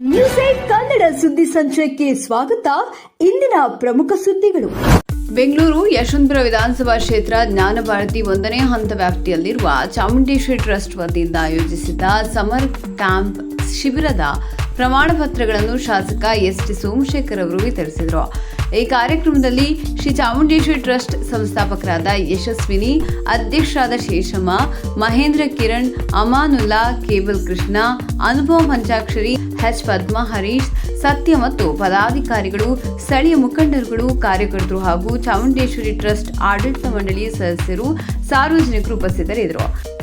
News eight Kannada ಸುದ್ದಿ ಸಂಚಯಕ್ಕೆ ಸ್ವಾಗತ. ಇಂದಿನ ಪ್ರಮುಖ ಸುದ್ದಿಗಳು. ಬೆಂಗಳೂರು ಯಶವಂತಪುರ ವಿಧಾನಸಭಾ ಕ್ಷೇತ್ರ ಜ್ಞಾನ ಭಾರತಿ ಒಂದನೇ ಹಂತ ವ್ಯಾಪ್ತಿಯಲ್ಲಿರುವ ಚಾಮುಂಡೇಶ್ವರಿ ಟ್ರಸ್ಟ್ ವತಿಯಿಂದ ಆಯೋಜಿಸಿದ್ದ ಸಮರ್ ಕ್ಯಾಂಪ್ ಶಿಬಿರದ ಪ್ರಮಾಣ ಪತ್ರಗಳನ್ನು ಶಾಸಕ ಎಸ್ ಟಿ ಸೋಮಶೇಖರ್ ಅವರು ವಿತರಿಸಿದರು. ಈ ಕಾರ್ಯಕ್ರಮದಲ್ಲಿ ಶ್ರೀ ಚಾಮುಂಡೇಶ್ವರಿ ಟ್ರಸ್ಟ್ ಸಂಸ್ಥಾಪಕರಾದ ಯಶಸ್ವಿನಿ, ಅಧ್ಯಕ್ಷರಾದ ಶೇಷಮ್ಮ, ಮಹೇಂದ್ರ ಕಿರಣ್, ಅಮಾನುಲ್ಲಾ, ಕೇಬಲ್ ಕೃಷ್ಣ ಅನುಭವ ಪಂಚಾಕ್ಷರಿ ಎಚ್ ಪದ್ಮಾ ಹರೀಶ್, ಸತ್ಯ ಮತ್ತು ಪದಾಧಿಕಾರಿಗಳು, ಸ್ಥಳೀಯ ಮುಖಂಡರುಗಳು, ಕಾರ್ಯಕರ್ತರು ಹಾಗೂ ಚಾಮುಂಡೇಶ್ವರಿ ಟ್ರಸ್ಟ್ ಆಡಳಿತ ಮಂಡಳಿ ಸದಸ್ಯರು ಸಾರ್ವಜನಿಕರು ಉಪಸ್ಥಿತರಿದ್ದರು.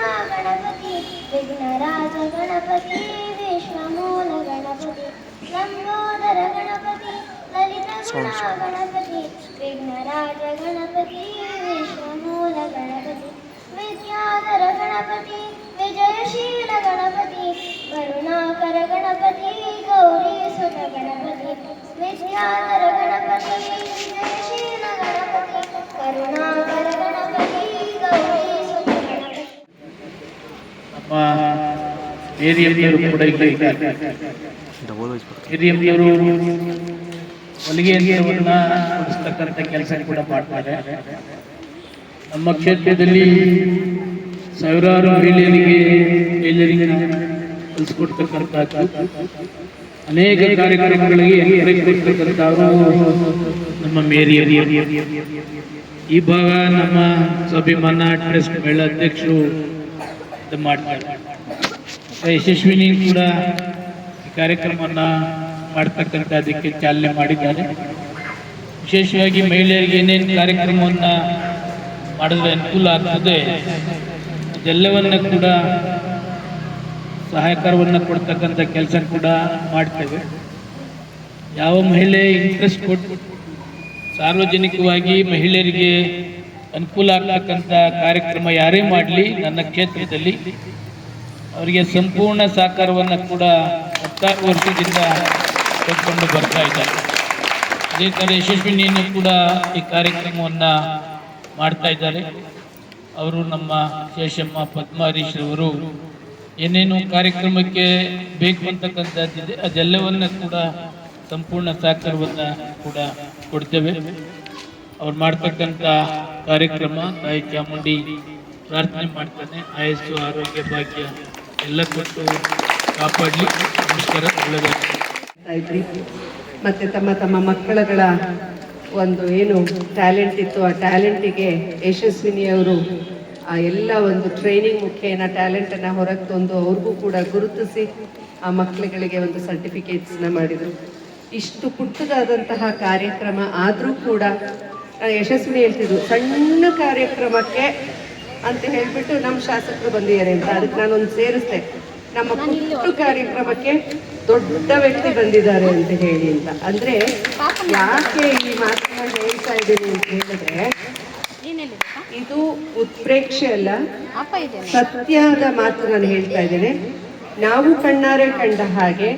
ಗಣಪತಿ ವಿಘ್ನರಾಜ ಗಣಪತಿ ವಿಶ್ವಮೂಲ ಗಣಪತಿ ಲಂಬೋದರ ಗಣಪತಿ ಲಲಿತ ಗುಣ ಗಣಪತಿ ವಿಘ್ನರಾಜ ಗಣಪತಿ ವಿಶ್ವಮೂಲ ಗಣಪತಿ ವಿದ್ಯಾಧರ ಗಣಪತಿ ವಿಜಯಶೀಲ ಗಣಪತಿ ಕರುಣಾಕರ ಗಣಪತಿ ಗೌರಿ ಸುತ ಗಣಪತಿ ವಿದ್ಯಾಧರ ಗಣಪತಿ ಹಿರಿಯರು ಕೂಡ ಹಿರಿಯರು ಹೊಲಿಗೆ ಕೊಡಿಸ್ತಕ್ಕಂಥ ಕೆಲಸ ಕೂಡ ಮಾಡ್ತಾರೆ. ನಮ್ಮ ಕ್ಷೇತ್ರದಲ್ಲಿ ಸಾವಿರಾರು ಮಹಿಳೆಯರಿಗೆ ಟೈಲರಿಂಗ್ ಕಲಿಸ್ಕೊಡ್ತಕ್ಕಂಥದ್ದು ಅನೇಕ ಕಾರ್ಯಕ್ರಮಗಳಿಗೆ ಕೊಡ್ತಕ್ಕಂಥವರು ನಮ್ಮ ಮೇರಿಯರು ಈ ಭಾಗ ನಮ್ಮ ಸ್ವಾಭಿಮಾನ ಟ್ರಸ್ಟ್ ಮೇಳ ಅಧ್ಯಕ್ಷರು ಮಾಡ್ತಾರೆ. ಯಶಸ್ವಿನಿ ಕೂಡ ಈ ಮಾಡ್ತಕ್ಕಂಥ ಅದಕ್ಕೆ ಚಾಲನೆ ಮಾಡಿದ್ದಾರೆ. ವಿಶೇಷವಾಗಿ ಮಹಿಳೆಯರಿಗೆ ಏನೇನು ಕಾರ್ಯಕ್ರಮವನ್ನು ಮಾಡಿದ್ರೆ ಅನುಕೂಲ ಆಗ್ತದೆ, ಅದೆಲ್ಲವನ್ನ ಕೂಡ ಸಹಾಯಕರವನ್ನು ಕೊಡ್ತಕ್ಕಂಥ ಕೆಲಸ ಕೂಡ ಮಾಡ್ತೇವೆ. ಯಾವ ಮಹಿಳೆ ಇಂಟ್ರೆಸ್ಟ್ ಕೊಟ್ಟು ಸಾರ್ವಜನಿಕವಾಗಿ ಮಹಿಳೆಯರಿಗೆ ಅನುಕೂಲ ಆಗ್ತಕ್ಕಂಥ ಕಾರ್ಯಕ್ರಮ ಯಾರೇ ಮಾಡಲಿ, ನನ್ನ ಕ್ಷೇತ್ರದಲ್ಲಿ ಅವರಿಗೆ ಸಂಪೂರ್ಣ ಸಹಕಾರವನ್ನು ಕೂಡ ಹತ್ತಾರು ವರ್ಷದಿಂದ ಕೊಟ್ಕೊಂಡು ಬರ್ತಾ ಇದ್ದಾರೆ. ಅದೇ ಥರ ಯಶಸ್ವಿನಿಯನ್ನು ಕೂಡ ಈ ಕಾರ್ಯಕ್ರಮವನ್ನು ಮಾಡ್ತಾ ಇದ್ದಾರೆ. ಅವರು ನಮ್ಮ ಶೇಷಮ್ಮ ಪದ್ಮಾರೀಶ್ ಅವರು ಏನೇನು ಕಾರ್ಯಕ್ರಮಕ್ಕೆ ಬೇಕು ಅಂತಕ್ಕಂಥದ್ದಿದೆ ಅದೆಲ್ಲವನ್ನು ಕೂಡ ಸಂಪೂರ್ಣ ಸಹಕಾರವನ್ನು ಕೂಡ ಕೊಡ್ತೇವೆ. ಅವ್ರು ಮಾಡ್ತಕ್ಕಂಥ ಕಾರ್ಯಕ್ರಮ, ತಾಯಿ ಚಾಮುಂಡಿ ಪ್ರಾರ್ಥನೆ ಮಾಡ್ತಾನೆ. ಆಯಸ್ಸು, ಆರೋಗ್ಯ, ಭಾಗ್ಯ. ಎಲ್ಲ ಕೊಟ್ಟು ಕಾಪಾಡಲಿ. ನಮಸ್ಕಾರ. ಮತ್ತೆ ತಮ್ಮ ತಮ್ಮ ಮಕ್ಕಳುಗಳ ಒಂದು ಏನು ಟ್ಯಾಲೆಂಟ್ ಇತ್ತು, ಆ ಟ್ಯಾಲೆಂಟಿಗೆ ಯಶಸ್ವಿನಿಯವರು ಆ ಎಲ್ಲ ಒಂದು ಟ್ರೈನಿಂಗ್ ಮುಖೇನ ಟ್ಯಾಲೆಂಟನ್ನು ಹೊರಗೆ ತಂದು ಅವ್ರಿಗೂ ಕೂಡ ಗುರುತಿಸಿ ಆ ಮಕ್ಕಳುಗಳಿಗೆ ಒಂದು ಸರ್ಟಿಫಿಕೇಟ್ಸ್ನ ಮಾಡಿದರು. ಇಷ್ಟು ಪುಟ್ಟದಾದಂತಹ ಕಾರ್ಯಕ್ರಮ ಆದರೂ ಕೂಡ ಯಶಸ್ವಿನಿ ಹೇಳ್ತಿದ್ರು, ಸಣ್ಣ ಕಾರ್ಯಕ್ರಮಕ್ಕೆ ಅಂತ ಹೇಳ್ಬಿಟ್ಟು ನಮ್ಮ ಶಾಸಕರು ಬಂದಿದ್ದಾರೆ ಅಂತ. ಅದಕ್ಕೆ ನಾನೊಂದು ಸೇರಿಸ್ದೆ ನಮ್ಮ ಕುಟ್ಟು ಕಾರ್ಯಕ್ರಮಕ್ಕೆ ದೊಡ್ಡ ವ್ಯಕ್ತಿ ಬಂದಿದ್ದಾರೆ ಅಂತ ಹೇಳಿ ಅಂತ. ಅಂದ್ರೆ ಯಾಕೆ ಈ ಮಾತನ್ನ ಹೇಳ್ತಾ ಇದ್ದೀನಿ ಅಂತ ಹೇಳಿದ್ರೆ ಇದು ಉತ್ಪ್ರೇಕ್ಷೆ ಅಲ್ಲ. ಸತ್ಯದ ಮಾತು ನಾನು ಹೇಳ್ತಾ ಇದ್ದೇನೆ. ನಾವು ಕಣ್ಣಾರೆ ಕಂಡ ಹಾಗೆ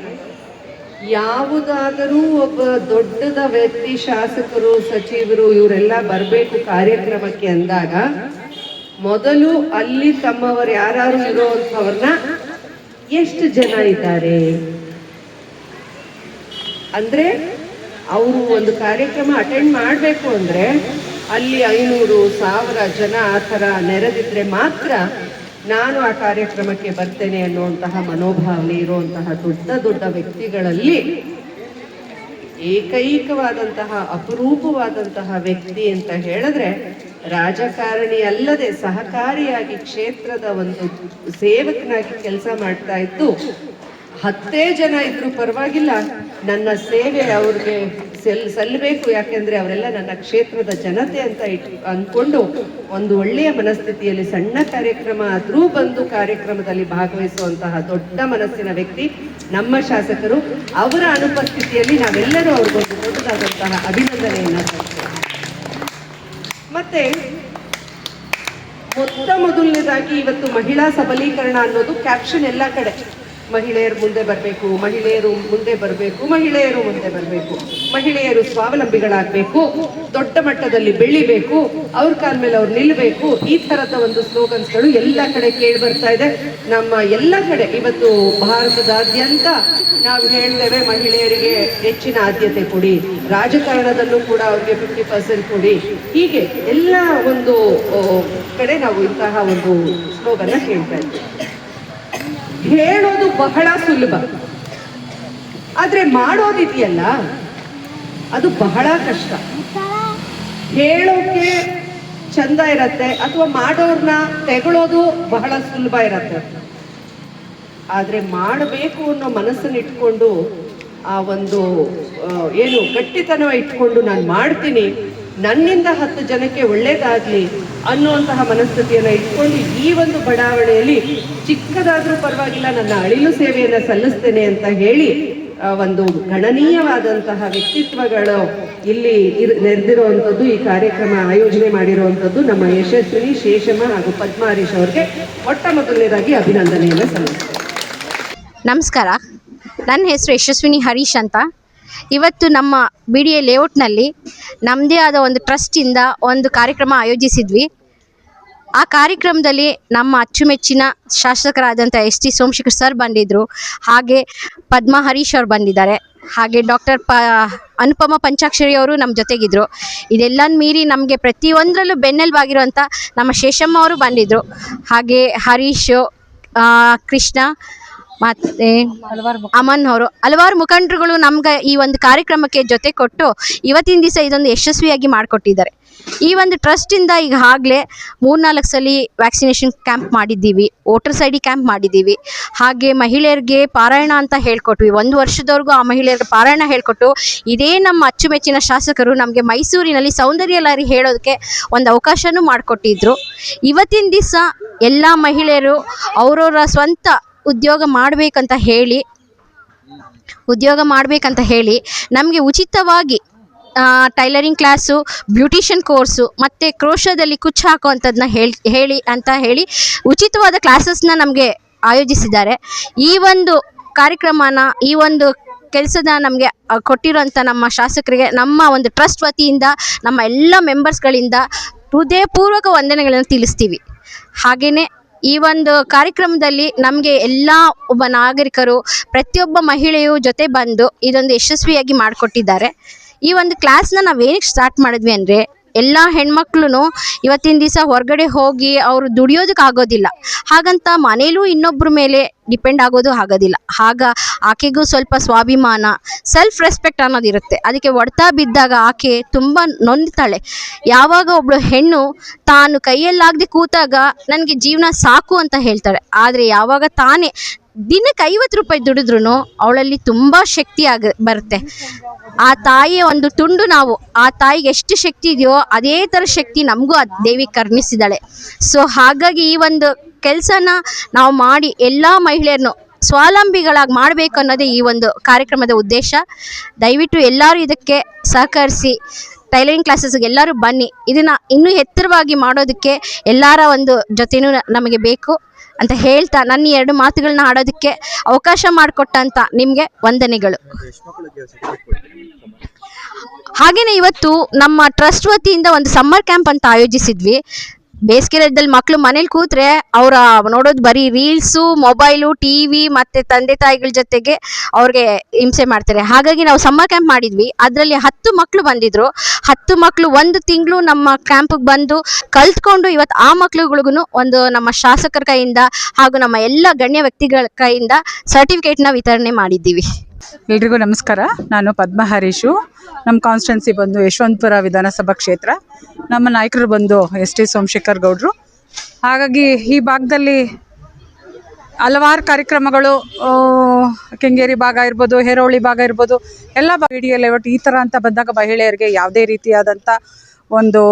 ಯಾವುದಾದರೂ ಒಬ್ಬ ದೊಡ್ಡದ ವ್ಯಕ್ತಿ ಶಾಸಕರು ಸಚಿವರು ಇವರೆಲ್ಲ ಬರಬೇಕು ಕಾರ್ಯಕ್ರಮಕ್ಕೆ ಅಂದಾಗ ಮೊದಲು ಅಲ್ಲಿ ತಮ್ಮವರು ಯಾರು ಇರುವಂತವ್ರನ್ನ ಎಷ್ಟು ಜನ ಇದ್ದಾರೆ? ಅಂದ್ರೆ ಅವರು ಒಂದು ಕಾರ್ಯಕ್ರಮ ಅಟೆಂಡ್ ಮಾಡಬೇಕು ಅಂದ್ರೆ ಅಲ್ಲಿ ಐನೂರು ಸಾವಿರ ಜನ ಆ ಥರ ನೆರೆದಿದ್ರೆ ಮಾತ್ರ ನಾನು ಆ ಕಾರ್ಯಕ್ರಮಕ್ಕೆ ಬರ್ತೇನೆ ಅನ್ನುವಂತಹ ಮನೋಭಾವನೆ ಇರುವಂತಹ ದೊಡ್ಡ ದೊಡ್ಡ ವ್ಯಕ್ತಿಗಳಲ್ಲಿ ಏಕೈಕವಾದಂತಹ ಅಪರೂಪವಾದಂತಹ ವ್ಯಕ್ತಿ ಅಂತ ಹೇಳಿದ್ರೆ ರಾಜಕಾರಣಿ ಅಲ್ಲದೆ ಸಹಕಾರಿಯಾಗಿ ಕ್ಷೇತ್ರದ ಒಂದು ಸೇವಕನಾಗಿ ಕೆಲಸ ಮಾಡ್ತಾ ಇದ್ದು, ಹತ್ತೇ ಜನ ಇದ್ರೂ ಪರವಾಗಿಲ್ಲ. ನನ್ನ ಸೇವೆ ಅವ್ರಿಗೆ ಸೆಲ್ ಸಲ್ಲಬೇಕು ಯಾಕೆಂದ್ರೆ ಅವರೆಲ್ಲ ನನ್ನ ಕ್ಷೇತ್ರದ ಜನತೆ ಅಂತ ಇಟ್ ಅಂದ್ಕೊಂಡು ಒಂದು ಒಳ್ಳೆಯ ಮನಸ್ಥಿತಿಯಲ್ಲಿ ಸಣ್ಣ ಕಾರ್ಯಕ್ರಮ ಆದರೂ ಬಂದು ಕಾರ್ಯಕ್ರಮದಲ್ಲಿ ಭಾಗವಹಿಸುವಂತಹ ದೊಡ್ಡ ಮನಸ್ಸಿನ ವ್ಯಕ್ತಿ ನಮ್ಮ ಶಾಸಕರು. ಅವರ ಅನುಪಸ್ಥಿತಿಯಲ್ಲಿ ನಾವೆಲ್ಲರೂ ಅವ್ರಿಗೊಂದು ದೊಡ್ಡದಾದಂತಹ ಅಭಿನಂದನೆಯನ್ನು ಮತ್ತೆ ಮೊತ್ತ ಮೊದಲನೇದಾಗಿ ಇವತ್ತು ಮಹಿಳಾ ಸಬಲೀಕರಣ ಅನ್ನೋದು ಕ್ಯಾಪ್ಷನ್ ಎಲ್ಲ ಕಡೆ. ಮಹಿಳೆಯರು ಮುಂದೆ ಬರಬೇಕು, ಮಹಿಳೆಯರು ಮುಂದೆ ಬರಬೇಕು, ಮಹಿಳೆಯರು ಮುಂದೆ ಬರಬೇಕು, ಮಹಿಳೆಯರು ಸ್ವಾವಲಂಬಿಗಳಾಗಬೇಕು, ದೊಡ್ಡ ಮಟ್ಟದಲ್ಲಿ ಬೆಳಿಬೇಕು, ಅವ್ರ ಕಾಲ ಮೇಲೆ ಅವ್ರು ನಿಲ್ಲಬೇಕು ಈ ತರದ ಒಂದು ಸ್ಲೋಗನ್ಸ್ಗಳು ಎಲ್ಲ ಕಡೆ ಕೇಳಿ ಬರ್ತಾ ಇದೆ. ನಮ್ಮ ಎಲ್ಲ ಕಡೆ ಇವತ್ತು ಭಾರತದಾದ್ಯಂತ ನಾವು ಹೇಳ್ತೇವೆ ಮಹಿಳೆಯರಿಗೆ ಹೆಚ್ಚಿನ ಆದ್ಯತೆ ಕೊಡಿ, ರಾಜಕಾರಣದಲ್ಲೂ ಕೂಡ ಅವ್ರಿಗೆ ಫಿಫ್ಟಿ ಪರ್ಸೆಂಟ್ ಕೊಡಿ. ಹೀಗೆ ಎಲ್ಲ ಒಂದು ಕಡೆ ನಾವು ಇಂತಹ ಒಂದು ಸ್ಲೋಗನ್ನ ಕೇಳ್ತಾ ಇದ್ದೀವಿ. ಹೇಳೋದು ಬಹಳ ಸುಲಭ. ಆದ್ರೆ ಮಾಡೋದಿದೆಯಲ್ಲ, ಅದು ಬಹಳ ಕಷ್ಟ. ಹೇಳೋಕೆ ಚಂದ ಇರತ್ತೆ ಅಥವಾ ಮಾಡೋರ್ನ ತೆಗಳೋದು ಬಹಳ ಸುಲಭ ಇರತ್ತೆ. ಆದ್ರೆ ಮಾಡಬೇಕು ಅನ್ನೋ ಮನಸ್ಸನ್ನು ಇಟ್ಕೊಂಡು ಆ ಒಂದು ಏನು ಗಟ್ಟಿತನ ಇಟ್ಕೊಂಡು ನಾನು ಮಾಡ್ತೀನಿ ನನ್ನಿಂದ ಹತ್ತು ಜನಕ್ಕೆ ಒಳ್ಳೇದಾಗ್ಲಿ ಅನ್ನುವಂತಹ ಮನಸ್ಥಿತಿಯನ್ನ ಇಟ್ಕೊಂಡು ಈ ಒಂದು ಬಡಾವಣೆಯಲ್ಲಿ ಚಿಕ್ಕದಾದ್ರೂ ಪರವಾಗಿಲ್ಲ, ನನ್ನ ಅಳಿಲು ಸೇವೆಯನ್ನ ಸಲ್ಲಿಸ್ತೇನೆ ಅಂತ ಹೇಳಿ ಒಂದು ಗಣನೀಯವಾದಂತಹ ವ್ಯಕ್ತಿತ್ವಗಳು ಇಲ್ಲಿ ನೆರೆದಿರುವಂಥದ್ದು, ಈ ಕಾರ್ಯಕ್ರಮ ಆಯೋಜನೆ ಮಾಡಿರುವಂಥದ್ದು ನಮ್ಮ ಯಶಸ್ವಿನಿ ಶೇಷಮ್ಮ ಹಾಗೂ ಪದ್ಮ ಹರೀಶ್ ಅವ್ರಿಗೆ ಮೊಟ್ಟ ಮೊದಲನೇದಾಗಿ ಅಭಿನಂದನೆಯನ್ನು ಸಲ್ಲಿಸ್ತೇನೆ. ನಮಸ್ಕಾರ. ನನ್ನ ಹೆಸರು ಯಶಸ್ವಿನಿ ಹರೀಶ್ ಅಂತ. ಇವತ್ತು ನಮ್ಮ ಬಿ ಡಿ ಎ ಲೇಔಟ್ನಲ್ಲಿ ನಮ್ಮದೇ ಆದ ಒಂದು ಟ್ರಸ್ಟಿಂದ ಒಂದು ಕಾರ್ಯಕ್ರಮ ಆಯೋಜಿಸಿದ್ವಿ. ಆ ಕಾರ್ಯಕ್ರಮದಲ್ಲಿ ನಮ್ಮ ಅಚ್ಚುಮೆಚ್ಚಿನ ಶಾಸಕರಾದಂಥ ಎಸ್ ಟಿ ಸೋಮಶೇಖರ್ ಸರ್ ಬಂದಿದ್ದರು ಹಾಗೆ ಪದ್ಮ ಹರೀಶ್ ಅವರು ಬಂದಿದ್ದಾರೆ, ಹಾಗೆ ಡಾಕ್ಟರ್ ಪ ಅನುಪಮ ಪಂಚಾಕ್ಷರಿ ಅವರು ನಮ್ಮ ಜೊತೆಗಿದ್ದರು ಇದೆಲ್ಲ ಮೀರಿ ನಮಗೆ ಪ್ರತಿಯೊಂದರಲ್ಲೂ ಬೆನ್ನೆಲುಬಾಗಿರುವಂಥ ನಮ್ಮ ಶೇಷಮ್ಮ ಅವರು ಬಂದಿದ್ದರು ಹಾಗೆ ಹರೀಶು ಕೃಷ್ಣ ಮತ್ತೆ ಅಮನ್ ಅವರು ಹಲವಾರು ಮುಖಂಡರುಗಳು ನಮ್ಗೆ ಈ ಒಂದು ಕಾರ್ಯಕ್ರಮಕ್ಕೆ ಜೊತೆ ಕೊಟ್ಟು ಇವತ್ತಿನ ದಿವಸ ಇದೊಂದು ಯಶಸ್ವಿಯಾಗಿ ಮಾಡಿಕೊಟ್ಟಿದ್ದಾರೆ. ಈ ಒಂದು ಟ್ರಸ್ಟಿಂದ ಈಗ ಆಗಲೇ ಮೂರ್ನಾಲ್ಕು ಸಲ ವ್ಯಾಕ್ಸಿನೇಷನ್ ಕ್ಯಾಂಪ್ ಮಾಡಿದ್ದೀವಿ ವೋಟರ್ಸ್ ಐ ಡಿ ಕ್ಯಾಂಪ್ ಮಾಡಿದ್ದೀವಿ. ಹಾಗೆ ಮಹಿಳೆಯರಿಗೆ ಪಾರಾಯಣ ಅಂತ ಹೇಳ್ಕೊಟ್ವಿ. ಒಂದು ವರ್ಷದವರೆಗೂ ಆ ಮಹಿಳೆಯರಿಗೆ ಪಾರಾಯಣ ಹೇಳ್ಕೊಟ್ಟು ಇದೇ ನಮ್ಮ ಅಚ್ಚುಮೆಚ್ಚಿನ ಶಾಸಕರು ನಮಗೆ ಮೈಸೂರಿನಲ್ಲಿ ಸೌಂದರ್ಯ ಲಾರಿ ಹೇಳೋದಕ್ಕೆ ಒಂದು ಅವಕಾಶನೂ ಮಾಡಿಕೊಟ್ಟಿದ್ರು. ಇವತ್ತಿನ ದಿವಸ ಎಲ್ಲ ಮಹಿಳೆಯರು ಅವರವರ ಸ್ವಂತ ಉದ್ಯೋಗ ಮಾಡಬೇಕಂತ ಹೇಳಿ, ಉದ್ಯೋಗ ಮಾಡಬೇಕಂತ ಹೇಳಿ ನಮಗೆ ಉಚಿತವಾಗಿ ಟೈಲರಿಂಗ್ ಕ್ಲಾಸು ಬ್ಯೂಟಿಷಿಯನ್ ಕೋರ್ಸು ಮತ್ತು ಕ್ರೋಶದಲ್ಲಿ ಕುಚ್ಚು ಹಾಕುವಂಥದ್ದನ್ನ ಹೇಳಿ ಹೇಳಿ ಅಂತ ಹೇಳಿ ಉಚಿತವಾದ ಕ್ಲಾಸಸ್ನ ನಮಗೆ ಆಯೋಜಿಸಿದ್ದಾರೆ. ಈ ಒಂದು ಕಾರ್ಯಕ್ರಮನ, ಈ ಒಂದು ಕೆಲಸದ ನಮಗೆ ಕೊಟ್ಟಿರೋಂಥ ನಮ್ಮ ಶಾಸಕರಿಗೆ, ನಮ್ಮ ಒಂದು ಟ್ರಸ್ಟ್ ವತಿಯಿಂದ, ನಮ್ಮ ಎಲ್ಲ ಮೆಂಬರ್ಸ್ಗಳಿಂದ ಹೃದಯಪೂರ್ವಕ ವಂದನೆಗಳನ್ನು ತಿಳಿಸ್ತೀವಿ. ಹಾಗೆಯೇ ಈ ಒಂದು ಕಾರ್ಯಕ್ರಮದಲ್ಲಿ ನಮಗೆ ಎಲ್ಲ ಒಬ್ಬ ನಾಗರಿಕರು, ಪ್ರತಿಯೊಬ್ಬ ಮಹಿಳೆಯು ಜೊತೆ ಬಂದು ಇದೊಂದು ಯಶಸ್ವಿಯಾಗಿ ಮಾಡಿಕೊಟ್ಟಿದ್ದಾರೆ. ಈ ಒಂದು ಕ್ಲಾಸ್ನ ನಾವೇನಕ್ಕೆ ಸ್ಟಾರ್ಟ್ ಮಾಡಿದ್ವಿ ಅಂದರೆ ಎಲ್ಲ ಹೆಣ್ಮಕ್ಳು ಇವತ್ತಿನ ದಿವಸ ಹೊರಗಡೆ ಹೋಗಿ ಅವರು ದುಡಿಯೋದಕ್ಕೆ ಆಗೋದಿಲ್ಲ ಹಾಗಂತ ಮನೇಲೂ ಇನ್ನೊಬ್ಬರ ಮೇಲೆ ಡಿಪೆಂಡ್ ಆಗೋದು ಆಗೋದಿಲ್ಲ ಆಗ ಆಕೆಗೂ ಸ್ವಲ್ಪ ಸ್ವಾಭಿಮಾನ ಸೆಲ್ಫ್ ರೆಸ್ಪೆಕ್ಟ್ ಅನ್ನೋದಿರುತ್ತೆ ಅದಕ್ಕೆ ಹೊಡ್ತಾ ಬಿದ್ದಾಗ ಆಕೆ ತುಂಬ ನೊಂದ್ತಾಳೆ. ಯಾವಾಗ ಒಬ್ಳು ಹೆಣ್ಣು ತಾನು ಕೈಯಲ್ಲಾಗದೆ ಕೂತಾಗ ನನಗೆ ಜೀವನ ಸಾಕು ಅಂತ ಹೇಳ್ತಾಳೆ. ಆದರೆ ಯಾವಾಗ ತಾನೇ ದಿನಕ್ಕೆ ಐವತ್ತು ರೂಪಾಯಿ ದುಡಿದ್ರೂ ಅವಳಲ್ಲಿ ತುಂಬ ಶಕ್ತಿ ಆಗ ಬರುತ್ತೆ. ಆ ತಾಯಿಯ ಒಂದು ತುಂಡು ನಾವು, ಆ ತಾಯಿಗೆ ಎಷ್ಟು ಶಕ್ತಿ ಇದೆಯೋ ಅದೇ ಥರ ಶಕ್ತಿ ನಮಗೂ ಆ ದೇವಿ ಕರ್ಣಿಸಿದಾಳೆ. ಸೊ ಹಾಗಾಗಿ ಈ ಒಂದು ಕೆಲಸನ ನಾವು ಮಾಡಿ ಎಲ್ಲ ಮಹಿಳೆಯರನ್ನು ಸ್ವಾವಲಂಬಿಗಳಾಗಿ ಮಾಡಬೇಕು ಅನ್ನೋದೇ ಈ ಒಂದು ಕಾರ್ಯಕ್ರಮದ ಉದ್ದೇಶ. ದಯವಿಟ್ಟು ಎಲ್ಲರೂ ಇದಕ್ಕೆ ಸಹಕರಿಸಿ, ಟೈಲರಿಂಗ್ ಕ್ಲಾಸಸ್ಗೆ ಎಲ್ಲರೂ ಬನ್ನಿ. ಇದನ್ನು ಇನ್ನೂ ಎತ್ತರವಾಗಿ ಮಾಡೋದಕ್ಕೆ ಎಲ್ಲರ ಒಂದು ಜೊತೆಯೂ ನಮಗೆ ಬೇಕು. ಅಂತ ಹೇಳ್ತಾ ನನ್ನ ಎರಡು ಮಾತುಗಳನ್ನ ಆಡೋದಕ್ಕೆ ಅವಕಾಶ ಮಾಡಿಕೊಟ್ಟಂತ ನಿಮಗೆ ವಂದನೆಗಳು. ಹಾಗೆಯೇ ಇವತ್ತು ನಮ್ಮ ಟ್ರಸ್ಟ್ ವತಿಯಿಂದ ಒಂದು ಸಮ್ಮರ್ ಕ್ಯಾಂಪ್ ಅಂತ ಆಯೋಜಿಸಿದ್ವಿ. ಬೇಸಿಗೆದಲ್ಲಿ ಮಕ್ಕಳು ಮನೇಲಿ ಕೂತ್ರೆ ಅವರ ನೋಡೋದು ಬರೀ ರೀಲ್ಸು, ಮೊಬೈಲು, ಟಿ ವಿ ಮತ್ತು ತಂದೆ ತಾಯಿಗಳ ಜೊತೆಗೆ ಅವ್ರಿಗೆ ಹಿಂಸೆ ಮಾಡ್ತಾರೆ. ಹಾಗಾಗಿ ನಾವು ಸಮ್ಮರ್ ಕ್ಯಾಂಪ್ ಮಾಡಿದ್ವಿ. ಅದರಲ್ಲಿ ಹತ್ತು ಮಕ್ಕಳು ಬಂದಿದ್ರು. ಹತ್ತು ಮಕ್ಕಳು ಒಂದು ತಿಂಗಳು ನಮ್ಮ ಕ್ಯಾಂಪಿಗೆ ಬಂದು ಕಲ್ತ್ಕೊಂಡು ಇವತ್ತು ಆ ಮಕ್ಕಳುಗಳಿಗೂ ಒಂದು ನಮ್ಮ ಶಾಸಕರ ಕೈಯಿಂದ ಹಾಗೂ ನಮ್ಮ ಎಲ್ಲ ಗಣ್ಯ ವ್ಯಕ್ತಿಗಳ ಕೈಯಿಂದ ಸರ್ಟಿಫಿಕೇಟ್ನ ವಿತರಣೆ ಮಾಡಿದ್ದೀವಿ. ಎಲ್ರಿಗೂ ನಮಸ್ಕಾರ. ನಾನು ಪದ್ಮ ಹರೀಶು ನಮ್ಮ ಕಾನ್ಸ್ಟೆನ್ಸಿ ಬಂದು ಯಶವಂತಪುರ ವಿಧಾನಸಭಾ ಕ್ಷೇತ್ರ. ನಮ್ಮ ನಾಯಕರು ಬಂದು ಎಸ್ ಟಿ ಸೋಮಶೇಖರ್ ಗೌಡ್ರು. ಹಾಗಾಗಿ ಈ ಭಾಗದಲ್ಲಿ ಹಲವಾರು ಕಾರ್ಯಕ್ರಮಗಳು ಕೆಂಗೇರಿ ಭಾಗ ಇರ್ಬೋದು ಹೇರೋಳಿ ಭಾಗ ಇರ್ಬೋದು, ಎಲ್ಲ ಬಿ ಡಿ ಒಟ್ಟು ಈ ಥರ ಅಂತ ಬಂದಾಗ ಮಹಿಳೆಯರಿಗೆ ಯಾವುದೇ ರೀತಿಯಾದಂಥ ಒಂದು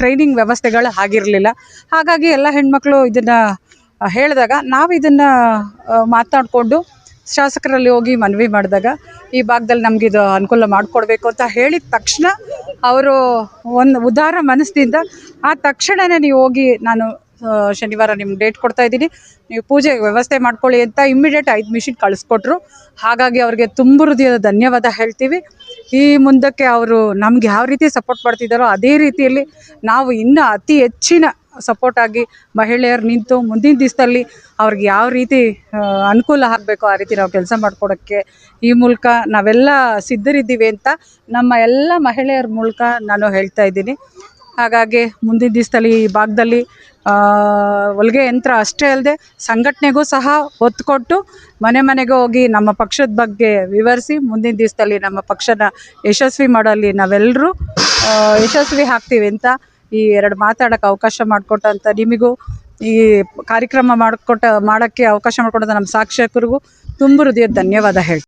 ಟ್ರೈನಿಂಗ್ ವ್ಯವಸ್ಥೆಗಳು ಆಗಿರಲಿಲ್ಲ. ಹಾಗಾಗಿ ಎಲ್ಲ ಹೆಣ್ಮಕ್ಳು ಇದನ್ನು ಹೇಳಿದಾಗ ನಾವು ಇದನ್ನು ಮಾತಾಡಿಕೊಂಡು ಶಾಸಕರಲ್ಲಿ ಹೋಗಿ ಮನವಿ ಮಾಡಿದಾಗ ಈ ಭಾಗದಲ್ಲಿ ಇದು ಅನುಕೂಲ ಮಾಡಿಕೊಡ್ಬೇಕು ಅಂತ ಹೇಳಿದ ತಕ್ಷಣ ಅವರು ಒಂದು ಉದಾರ ಮನಸ್ಸಿನಿಂದ ಆ ತಕ್ಷಣವೇ ನೀವು ಹೋಗಿ ನಾನು ಶನಿವಾರ ನಿಮ್ಗೆ ಡೇಟ್ ಕೊಡ್ತಾ ಇದ್ದೀನಿ. ನೀವು ಪೂಜೆ ವ್ಯವಸ್ಥೆ ಮಾಡ್ಕೊಳ್ಳಿ ಅಂತ ಇಮ್ಮಿಡಿಯೇಟ್ ಐದು ಮಿಷಿನ್ ಕಳಿಸ್ಕೊಟ್ರು. ಹಾಗಾಗಿ ಅವ್ರಿಗೆ ತುಂಬ ಹೃದಯದ ಧನ್ಯವಾದ ಹೇಳ್ತೀವಿ. ಈ ಮುಂದಕ್ಕೆ ಅವರು ನಮ್ಗೆ ಯಾವ ರೀತಿ ಸಪೋರ್ಟ್ ಮಾಡ್ತಿದ್ದಾರೋ ಅದೇ ರೀತಿಯಲ್ಲಿ ನಾವು ಇನ್ನೂ ಅತಿ ಹೆಚ್ಚಿನ ಸಪೋರ್ಟ್ ಆಗಿ ಮಹಿಳೆಯರು ನಿಂತು ಮುಂದಿನ ದಿವಸದಲ್ಲಿ ಅವ್ರಿಗೆ ಯಾವ ರೀತಿ ಅನುಕೂಲ ಆಗಬೇಕು ಆ ರೀತಿ ನಾವು ಕೆಲಸ ಮಾಡಿಕೊಡೋಕ್ಕೆ ಈ ಮೂಲಕ ನಾವೆಲ್ಲ ಸಿದ್ಧರಿದ್ದೀವಿ ಅಂತ ನಮ್ಮ ಎಲ್ಲ ಮಹಿಳೆಯರ ಮೂಲಕ ನಾನು ಹೇಳ್ತಾ ಇದ್ದೀನಿ. ಹಾಗಾಗಿ ಮುಂದಿನ ದಿವಸದಲ್ಲಿ ಈ ಭಾಗದಲ್ಲಿ ಹೊಲಿಗೆ ಯಂತ್ರ ಅಷ್ಟೇ ಅಲ್ಲದೆ ಸಂಘಟನೆಗೂ ಸಹ ಒತ್ತು ಕೊಟ್ಟು ಮನೆ ಮನೆಗೆ ಹೋಗಿ ನಮ್ಮ ಪಕ್ಷದ ಬಗ್ಗೆ ವಿವರಿಸಿ ಮುಂದಿನ ದಿವಸದಲ್ಲಿ ನಮ್ಮ ಪಕ್ಷನ ಯಶಸ್ವಿ ಮಾಡಲಿ ನಾವೆಲ್ಲರೂ ಯಶಸ್ವಿ ಆಗ್ತೀವಿ ಅಂತ ಈ ಎರಡು ಮಾತಾಡೋಕ್ಕೆ ಅವಕಾಶ ಮಾಡಿಕೊಟ್ಟಂಥ ನಿಮಗೂ ಈ ಕಾರ್ಯಕ್ರಮ ಮಾಡಿಕೊಟ್ಟ, ಮಾಡೋಕ್ಕೆ ಅವಕಾಶ ಮಾಡಿಕೊಟ್ಟಂಥ ನಮ್ಮ ಸಾಕ್ಷಕರಿಗೂ ತುಂಬ ಹೃದಯದ ಧನ್ಯವಾದ ಹೇಳ್ತೀನಿ.